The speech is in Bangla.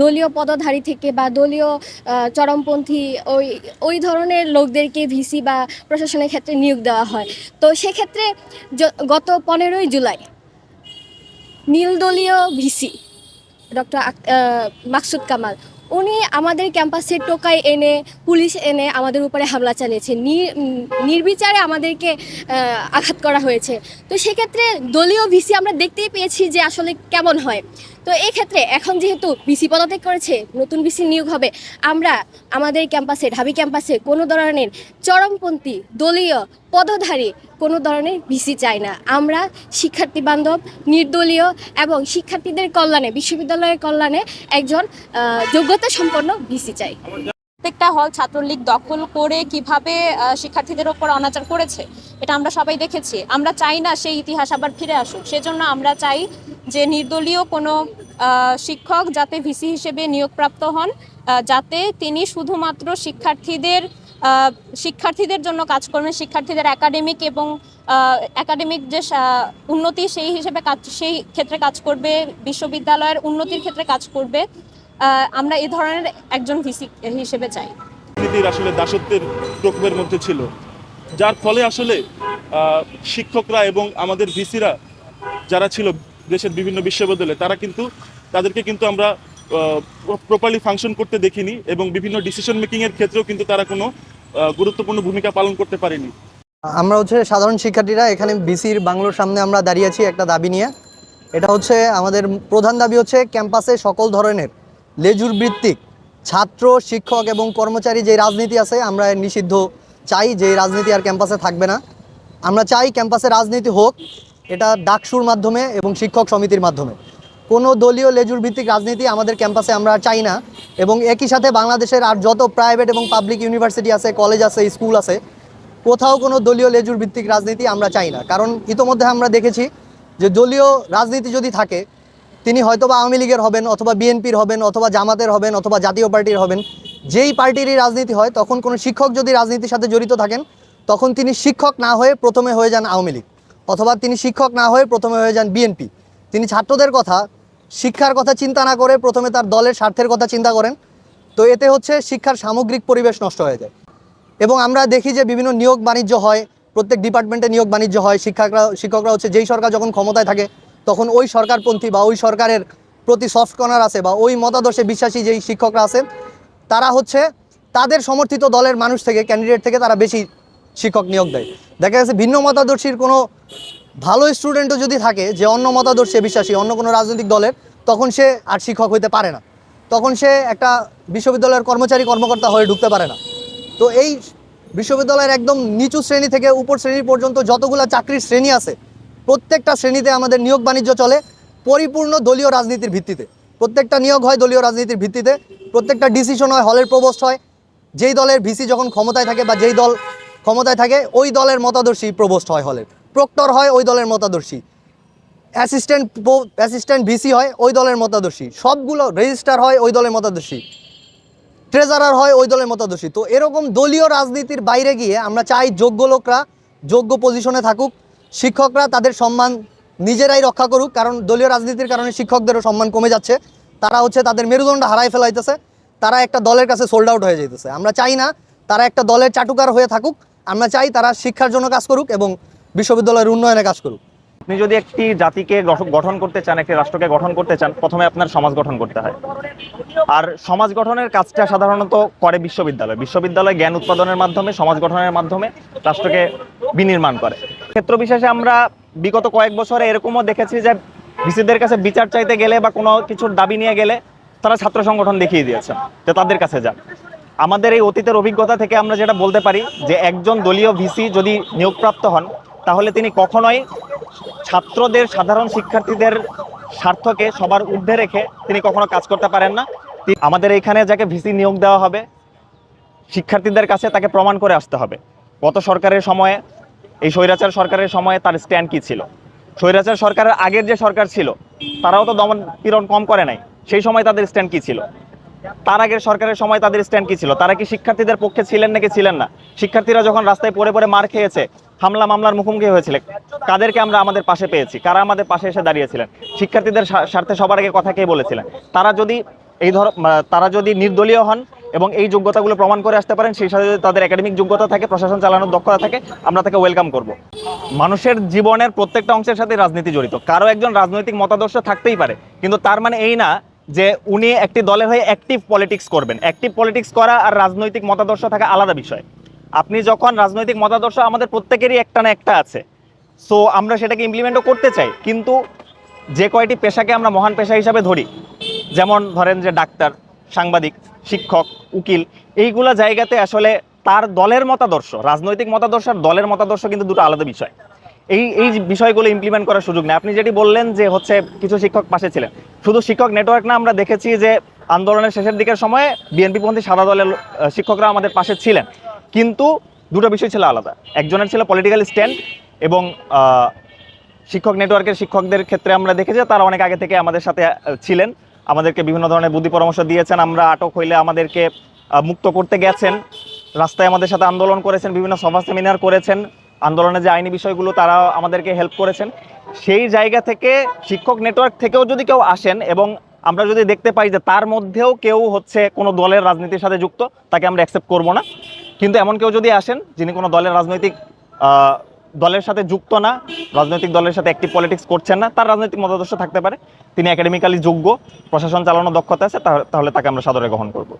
দলীয় পদধারী থেকে বা দলীয় চরমপন্থী ওই ওই ধরনের লোকদেরকে ভিসি বা প্রশাসনের ক্ষেত্রে নিয়োগ দেওয়া হয়। তো সেক্ষেত্রে গত পনেরোই জুলাই নীলদলীয় ভিসি ডক্টর মাকসুদ কামাল উনি আমাদের ক্যাম্পাসে টোকাই এনে পুলিশ এনে আমাদের উপরে হামলা চালিয়েছে। নির্বিচারে আমাদেরকে আঘাত করা হয়েছে। তো সেক্ষেত্রে দলীয় ভিসি আমরা দেখতেই পেয়েছি যে আসলে কেমন হয়। তো এই ক্ষেত্রে এখন যেহেতু ভিসি পদত্যাগ করেছে নতুন ভিসি নিয়োগ হবে আমরা আমাদের ক্যাম্পাসে ঢাবি ক্যাম্পাসে কোনো ধরনের চরমপন্থী দলীয় পদধারী কোনো ধরনের ভিসি চাই না। আমরা শিক্ষার্থী বান্ধব নির্দলীয় এবং শিক্ষার্থীদের কল্যাণে বিশ্ববিদ্যালয়ের কল্যাণে একজন আহ, যোগ্যতা সম্পন্ন ভিসি চাই। প্রত্যেকটা হল ছাত্রলীগ দখল করে কীভাবে শিক্ষার্থীদের ওপর অনাচার করেছে, এটা আমরা সবাই দেখেছি। আমরা চাই না সেই ইতিহাস আবার ফিরে আসুক। সেজন্য আমরা চাই যে নির্দলীয় কোনো শিক্ষক যাতে ভিসি হিসেবে নিয়োগপ্রাপ্ত হন যাতে তিনি শুধুমাত্র শিক্ষার্থীদের শিক্ষার্থীদের জন্য কাজ করবেন, শিক্ষার্থীদের একাডেমিক এবং একাডেমিক যে উন্নতি সেই হিসেবে কাজ, সেই ক্ষেত্রে কাজ করবে, বিশ্ববিদ্যালয়ের উন্নতির ক্ষেত্রে কাজ করবে। আমরা এই ধরনের একজন ভিসি হিসেবে চাই। রাজনীতির আসলে দাসত্বের প্রকোপের মধ্যে ছিল। যার ফলে আসলে শিক্ষকরা এবং আমাদের ভিসিরা যারা ছিল দেশের বিভিন্ন বিশ্ববিদ্যালয়ে তারা কিন্তু তাদেরকে কিন্তু আমরা প্রপারলি ফাংশন করতে দেখিনি এবং বিভিন্ন ডিসিশন মেকিং এর ক্ষেত্রেও কিন্তু তারা কোনো গুরুত্বপূর্ণ ভূমিকা পালন করতে পারেনি। আমরা হচ্ছে সাধারণ শিক্ষার্থীরা এখানে বিসির বাংলোর সামনে আমরা দাঁড়িয়ে আছি একটা দাবি নিয়ে। এটা হচ্ছে আমাদের প্রধান দাবি হচ্ছে ক্যাম্পাসে সকল ধরনের লেজুর ভিত্তিক ছাত্র, শিক্ষক এবং কর্মচারী যে রাজনীতি আছে, আমরা নিষিদ্ধ চাই যে রাজনীতি আর ক্যাম্পাসে থাকবে না। আমরা চাই ক্যাম্পাসে রাজনীতি হোক, এটা ডাকসুর মাধ্যমে এবং শিক্ষক সমিতির মাধ্যমে। কোনো দলীয় লেজুর ভিত্তিক রাজনীতি আমাদের ক্যাম্পাসে আমরা চাই না এবং একই সাথে বাংলাদেশের আর যত প্রাইভেট এবং পাবলিক ইউনিভার্সিটি আছে, কলেজ আছে, স্কুল আছে, কোথাও কোনো দলীয় লেজুর ভিত্তিক রাজনীতি আমরা চাই না। কারণ ইতোমধ্যে আমরা দেখেছি যে দলীয় রাজনীতি যদি থাকে তিনি হয়তো বা আওয়ামী লীগের হবেন, অথবা বিএনপির হবেন, অথবা জামাতের হবেন, অথবা জাতীয় পার্টির হবেন। যেই পার্টিরই রাজনীতি হয়, তখন কোনো শিক্ষক যদি রাজনীতির সাথে জড়িত থাকেন, তখন তিনি শিক্ষক না হয়ে প্রথমে হয়ে যান আওয়ামী লীগ, অথবা তিনি শিক্ষক না হয়ে প্রথমে হয়ে যান বিএনপি। তিনি ছাত্রদের কথা, শিক্ষার কথা চিন্তা না করে প্রথমে তার দলের স্বার্থের কথা চিন্তা করেন। তো এতে হচ্ছে শিক্ষার সামগ্রিক পরিবেশ নষ্ট হয়ে যায়। এবং আমরা দেখি যে বিভিন্ন নিয়োগ বাণিজ্য হয়, প্রত্যেক ডিপার্টমেন্টে নিয়োগ বাণিজ্য হয়, শিক্ষকরা শিক্ষকরা হচ্ছে যেই সরকার যখন ক্ষমতায় থাকে তখন ওই সরকারপন্থী বা ওই সরকারের প্রতি সফট কর্নার আছে বা ওই মতাদর্শে বিশ্বাসী যেই শিক্ষকরা আছেন, তারা হচ্ছে তাদের সমর্থিত দলের মানুষ থেকে ক্যান্ডিডেট থেকে তারা বেশি শিক্ষক নিয়োগ দেয়। দেখা গেছে ভিন্ন মতাদর্শীর কোনো ভালো স্টুডেন্টও যদি থাকে, যে অন্য মতাদর্শে বিশ্বাসী, অন্য কোনো রাজনৈতিক দলের, তখন সে আর শিক্ষক হইতে পারে না। তখন সে একটা বিশ্ববিদ্যালয়ের কর্মচারী, কর্মকর্তা হয়ে ঢুকতে পারে না। তো এই বিশ্ববিদ্যালয়ের একদম নিচু শ্রেণি থেকে উপর শ্রেণি পর্যন্ত যতগুলো চাকরির শ্রেণি আছে প্রত্যেকটা শ্রেণীতে আমাদের নিয়োগ বাণিজ্য চলে, পরিপূর্ণ দলীয় রাজনীতির ভিত্তিতে। প্রত্যেকটা নিয়োগ হয় দলীয় রাজনীতির ভিত্তিতে, প্রত্যেকটা ডিসিশন হয় হলের প্রবোস্ট হয়। যেই দলের ভিসি যখন ক্ষমতায় থাকে বা যেই দল ক্ষমতায় থাকে, ওই দলের মতাদর্শী প্রবোস্ট হয় হলের। প্রক্টর হয় ওই দলের মতাদর্শী। অ্যাসিস্ট্যান্ট অ্যাসিস্ট্যান্ট ভিসি হয় ওই দলের মতাদর্শী। সবগুলো রেজিস্টার হয় ওই দলের মতাদর্শী। ট্রেজারার হয় ওই দলের মতাদর্শী। তো এরকম দলীয় রাজনীতির বাইরে গিয়ে আমরা চাই যোগ্য লোকরা যোগ্য পজিশনে থাকুক শিক্ষকরা তাদের সম্মান নিজেরাই রক্ষা করুক, কারণ দলীয় রাজনীতির কারণে শিক্ষকদেরও সম্মান কমে যাচ্ছে। তারা হচ্ছে তাদের মেরুদণ্ড হারাই ফেলাইতেছে, তারা একটা দলের কাছে সোল্ড আউট হয়ে যেতেছে আমরা চাই না তারা একটা দলের চাটুকার হয়ে থাকুক, আমরা চাই তারা শিক্ষার জন্য কাজ করুক এবং বিশ্ববিদ্যালয়ের উন্নয়নে কাজ করুক। আপনি যদি একটি জাতিকে গঠ- গঠন করতে চান, একটি রাষ্ট্রকে গঠন করতে চান, প্রথমে আপনার সমাজ গঠন করতে হয়। আর সমাজ গঠনের কাজটা সাধারণত করে বিশ্ববিদ্যালয়। বিশ্ববিদ্যালয় জ্ঞান উৎপাদনের মাধ্যমে, সমাজ গঠনের মাধ্যমে রাষ্ট্রকে বিনির্মাণ করে। ক্ষেত্র বিশেষে আমরা বিগত কয়েক বছরে এরকমও দেখেছি যে ভিসিদের কাছে বিচার চাইতে গেলে বা কোনো কিছুর দাবি নিয়ে গেলে তারা ছাত্র সংগঠন দেখিয়ে দিয়েছেন যে তাদের কাছে যান। আমাদের এই অতীতের অভিজ্ঞতা থেকে আমরা যেটা বলতে পারি যে একজন দলীয় ভিসি যদি নিয়োগপ্রাপ্ত হন, তাহলে তিনি কখনোই ছাত্রদের, সাধারণ শিক্ষার্থীদের স্বার্থকে সবার ঊর্ধ্বে রেখে তিনি কখনো কাজ করতে পারেন না। আমাদের এখানে যাকে ভিসি নিয়োগ দেওয়া হবে, শিক্ষার্থীদের কাছে তাকে প্রমাণ করে আসতে হবে। গত সরকারের সময়ে, এই স্বৈরাচার সরকারের সময়ে তার স্ট্যান্ড কি ছিল? স্বৈরাচার সরকারের আগের যে সরকার ছিল, তারাও তো দমন পীড়ন কম করে নাই। সেই সময় তাদের স্ট্যান্ড কি ছিল? তার আগের সরকারের সময় তাদের স্ট্যান্ড কি ছিল? তারা কি শিক্ষার্থীদের পক্ষে ছিলেন নাকি ছিলেন না? শিক্ষার্থীরা যখন রাস্তায় পড়ে পড়ে মার খেয়েছে, হামলা মামলার মুখোমুখি হয়েছিল, কাদেরকে আমরা আমাদের পাশে পেয়েছি? কারা আমাদের পাশে এসে দাঁড়িয়েছিলেন? শিক্ষার্থীদের স্বার্থে সবার আগে কথা কে বলেছিলেন? তারা যদি এই ধর তারা যদি নির্দলীয় হন এবং এই যোগ্যতাগুলো প্রমাণ করে আসতে পারেন, সেই সাথে যদি তাদের একাডেমিক যোগ্যতা থাকে, প্রশাসন চালানোর দক্ষতা থাকে, আমরা তাকে ওয়েলকাম করব। মানুষের জীবনের প্রত্যেকটা অংশের সাথে রাজনীতি জড়িত। কারও একজন রাজনৈতিক মতাদর্শ থাকতেই পারে, কিন্তু তার মানে এই না যে উনি একটি দলের হয়ে অ্যাক্টিভ পলিটিক্স করবেন। অ্যাক্টিভ পলিটিক্স করা আর রাজনৈতিক মতাদর্শ থাকা আলাদা বিষয়। আপনি যখন রাজনৈতিক মতাদর্শ আমাদের প্রত্যেকেরই একটা না একটা আছে। সো আমরা সেটাকে ইমপ্লিমেন্টও করতে চাই। কিন্তু যে কয়টি পেশাকে আমরা মহান পেশা হিসাবে ধরি, যেমন ধরেন যে ডাক্তার, সাংবাদিক, শিক্ষক, উকিল, এইগুলা জায়গাতে আসলে তার দলের মতাদর্শ, রাজনৈতিক মতাদর্শ আর দলের মতাদর্শ কিন্তু দুটো আলাদা বিষয়। এই এই বিষয়গুলো ইমপ্লিমেন্ট করার সুযোগ নেই। আপনি যেটি বললেন যে হচ্ছে কিছু শিক্ষক পাশে ছিলেন। শুধু শিক্ষক নেটওয়ার্ক না, আমরা দেখেছি যে আন্দোলনের শেষের দিকের সময়ে বিএনপিপন্থী সাদা দলের শিক্ষকরা আমাদের পাশে ছিলেন। কিন্তু দুটো বিষয় ছিল আলাদা। একজনের ছিল পলিটিক্যাল স্ট্যান্ড এবং শিক্ষক নেটওয়ার্কের শিক্ষকদের ক্ষেত্রে আমরা দেখেছি তারা অনেক আগে থেকে আমাদের সাথে ছিলেন। আমাদেরকে বিভিন্ন ধরনের বুদ্ধি পরামর্শ দিয়েছেন, আমরা আটক হইলে আমাদেরকে মুক্ত করতে গেছেন। রাস্তায় আমাদের সাথে আন্দোলন করেছেন, বিভিন্ন সভা সেমিনার করেছেন। আন্দোলনের যে আইনি বিষয়গুলো তারা আমাদেরকে হেল্প করেছেন, সেই জায়গা থেকে শিক্ষক নেটওয়ার্ক থেকেও যদি কেউ আসেন এবং আমরা যদি দেখতে পাই যে তার মধ্যেও কেউ হচ্ছে কোনো দলের রাজনীতির সাথে যুক্ত, তাকে আমরা অ্যাকসেপ্ট করব না। কিন্তু এমন কেউ যদি আসেন, যিনি কোনো দলের রাজনৈতিক দলের সাথে যুক্ত না, রাজনৈতিক দলের সাথে অ্যাক্টিভ পলিটিক্স করছেন না, তার রাজনৈতিক মতাদর্শ থাকতে পারে। তিনি একাডেমিক্যালি যোগ্য, প্রশাসন চালানোর দক্ষতা আছে তাহলে তাকে আমরা সাদরে গ্রহণ করব।